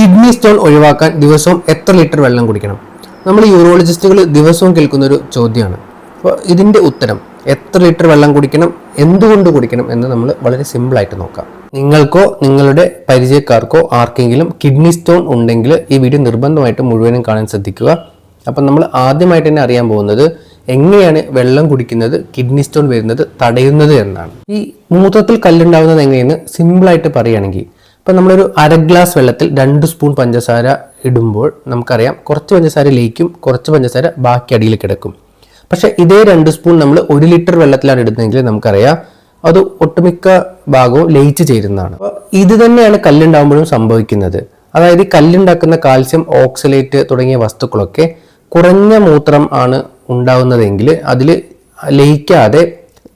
Kidney stone ഒഴിവാക്കാൻ ദിവസവും എത്ര ലിറ്റർ വെള്ളം കുടിക്കണം? നമ്മൾ യൂറോളജിസ്റ്റുകൾ ദിവസവും കേൾക്കുന്ന ഒരു ചോദ്യമാണ്. അപ്പോൾ ഇതിന്റെ ഉത്തരം എത്ര ലിറ്റർ വെള്ളം കുടിക്കണം എന്തുകൊണ്ട് കുടിക്കണം എന്ന് നമ്മൾ വളരെ സിമ്പിളായിട്ട് നോക്കാം. നിങ്ങൾക്കോ നിങ്ങളുടെ പരിചയക്കാർക്കോ ആർക്കെങ്കിലും കിഡ്നി സ്റ്റോൺ ഉണ്ടെങ്കിൽ ഈ വീഡിയോ നിർബന്ധമായിട്ട് മുഴുവനും കാണാൻ ശ്രദ്ധിക്കുക. അപ്പം നമ്മൾ ആദ്യമായിട്ട് തന്നെ അറിയാൻ പോകുന്നത് എങ്ങനെയാണ് വെള്ളം കുടിക്കുന്നത് കിഡ്നി സ്റ്റോൺ വരുന്നത് തടയുന്നത് എന്നാണ്. ഈ മൂത്രത്തിൽ കല്ലുണ്ടാവുന്നത് എങ്ങനെയെന്ന് സിമ്പിളായിട്ട് പറയുകയാണെങ്കിൽ ഇപ്പം നമ്മളൊരു അര ഗ്ലാസ് വെള്ളത്തിൽ രണ്ട് സ്പൂൺ പഞ്ചസാര ഇടുമ്പോൾ നമുക്കറിയാം കുറച്ച് പഞ്ചസാര ലയിക്കും കുറച്ച് പഞ്ചസാര ബാക്കി അടിയിൽ കിടക്കും. പക്ഷേ ഇതേ രണ്ട് സ്പൂൺ നമ്മൾ ഒരു ലിറ്റർ വെള്ളത്തിലാണ് ഇടുന്നതെങ്കിൽ നമുക്കറിയാം അത് ഒട്ടുമിക്ക ഭാഗവും ലയിച്ച് ചേരുന്നതാണ്. ഇത് തന്നെയാണ് കല്ലുണ്ടാകുമ്പോഴും സംഭവിക്കുന്നത്. അതായത് കല്ലുണ്ടാക്കുന്ന കാൽസ്യം ഓക്സലേറ്റ് തുടങ്ങിയ വസ്തുക്കളൊക്കെ കുറഞ്ഞ മൂത്രം ആണ് ഉണ്ടാവുന്നതെങ്കിൽ അതിൽ ലയിക്കാതെ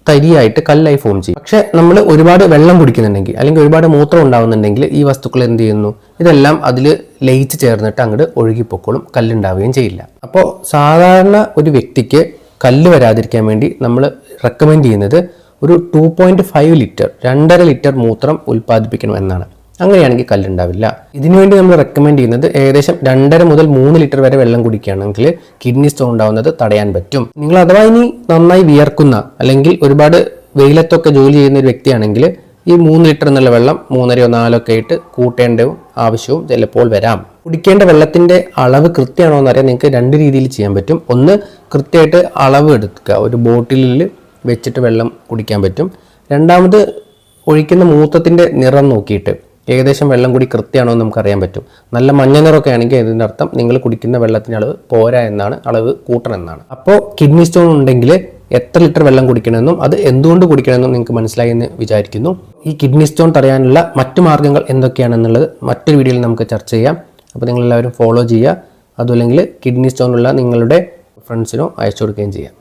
തരിയായിട്ട് കല്ലായി ഫോം ചെയ്യും. പക്ഷെ നമ്മൾ ഒരുപാട് വെള്ളം കുടിക്കുന്നുണ്ടെങ്കിൽ അല്ലെങ്കിൽ ഒരുപാട് മൂത്രം ഉണ്ടാവുന്നുണ്ടെങ്കിൽ ഈ വസ്തുക്കൾ എന്ത് ചെയ്യുന്നു? ഇതെല്ലാം അതിൽ ലയിച്ച് ചേർന്നിട്ട് അങ്ങോട്ട് ഒഴുകിപ്പോക്കോളും കല്ലുണ്ടാവുകയും ചെയ്യില്ല. അപ്പോൾ സാധാരണ ഒരു വ്യക്തിക്ക് കല്ല് വരാതിരിക്കാൻ വേണ്ടി നമ്മൾ റെക്കമെൻഡ് ചെയ്യുന്നത് ഒരു ടു പോയിന്റ് ഫൈവ് ലിറ്റർ രണ്ടര ലിറ്റർ മൂത്രം ഉൽപ്പാദിപ്പിക്കണം എന്നാണ്. അങ്ങനെയാണെങ്കിൽ കല്ലുണ്ടാവില്ല. ഇതിനുവേണ്ടി നമ്മൾ റെക്കമെൻഡ് ചെയ്യുന്നത് ഏകദേശം രണ്ടര മുതൽ മൂന്ന് ലിറ്റർ വരെ വെള്ളം കുടിക്കുകയാണെങ്കിൽ കിഡ്നി സ്റ്റോൺ ഉണ്ടാവുന്നത് തടയാൻ പറ്റും. നിങ്ങൾ അഥവാ ഇനി നന്നായി വിയർക്കുന്ന അല്ലെങ്കിൽ ഒരുപാട് വെയിലത്തൊക്കെ ജോലി ചെയ്യുന്ന ഒരു വ്യക്തിയാണെങ്കിൽ ഈ മൂന്ന് ലിറ്റർ എന്നുള്ള വെള്ളം മൂന്നരയോ നാലോ ഒക്കെ ആയിട്ട് കൂട്ടേണ്ട ആവശ്യവും ചിലപ്പോൾ വരാം. കുടിക്കേണ്ട വെള്ളത്തിന്റെ അളവ് കൃത്യമാണോ എന്നറിയാൻ നിങ്ങൾക്ക് രണ്ട് രീതിയിൽ ചെയ്യാൻ പറ്റും. ഒന്ന് കൃത്യമായിട്ട് അളവ് എടുക്കുക. ഒരു ബോട്ടിലിൽ വെച്ചിട്ട് വെള്ളം കുടിക്കാൻ പറ്റും. രണ്ടാമത് ഒഴിക്കുന്ന മൂത്രത്തിന്റെ നിറം നോക്കിയിട്ട് ഏകദേശം വെള്ളം കൂടി കൃത്യമാണോ എന്ന് നമുക്കറിയാൻ പറ്റും. നല്ല മഞ്ഞ നിറമൊക്കെ ആണെങ്കിൽ ഇതിന്റെ അർത്ഥം നിങ്ങൾ കുടിക്കുന്ന വെള്ളത്തിന്റെ അളവ് പോരാ എന്നാണ് അളവ് കൂട്ടണം എന്നാണ്. അപ്പോൾ കിഡ്നി സ്റ്റോൺ ഉണ്ടെങ്കിൽ എത്ര ലിറ്റർ വെള്ളം കുടിക്കണമെന്നും അത് എന്തുകൊണ്ട് കുടിക്കണമെന്നും നിങ്ങൾക്ക് മനസ്സിലായി എന്ന് വിചാരിക്കുന്നു. ഈ കിഡ്നി സ്റ്റോൺ തടയാനുള്ള മറ്റു മാർഗങ്ങൾ എന്തൊക്കെയാണെന്നുള്ളത് മറ്റൊരു വീഡിയോയിൽ നമുക്ക് ചർച്ച ചെയ്യാം. അപ്പോൾ നിങ്ങളെല്ലാവരും ഫോളോ ചെയ്യുക. അതുമല്ലെങ്കിൽ കിഡ്നി സ്റ്റോൺ ഉള്ള നിങ്ങളുടെ ഫ്രണ്ട്സിനോ അയച്ചു കൊടുക്കുകയും ചെയ്യാം.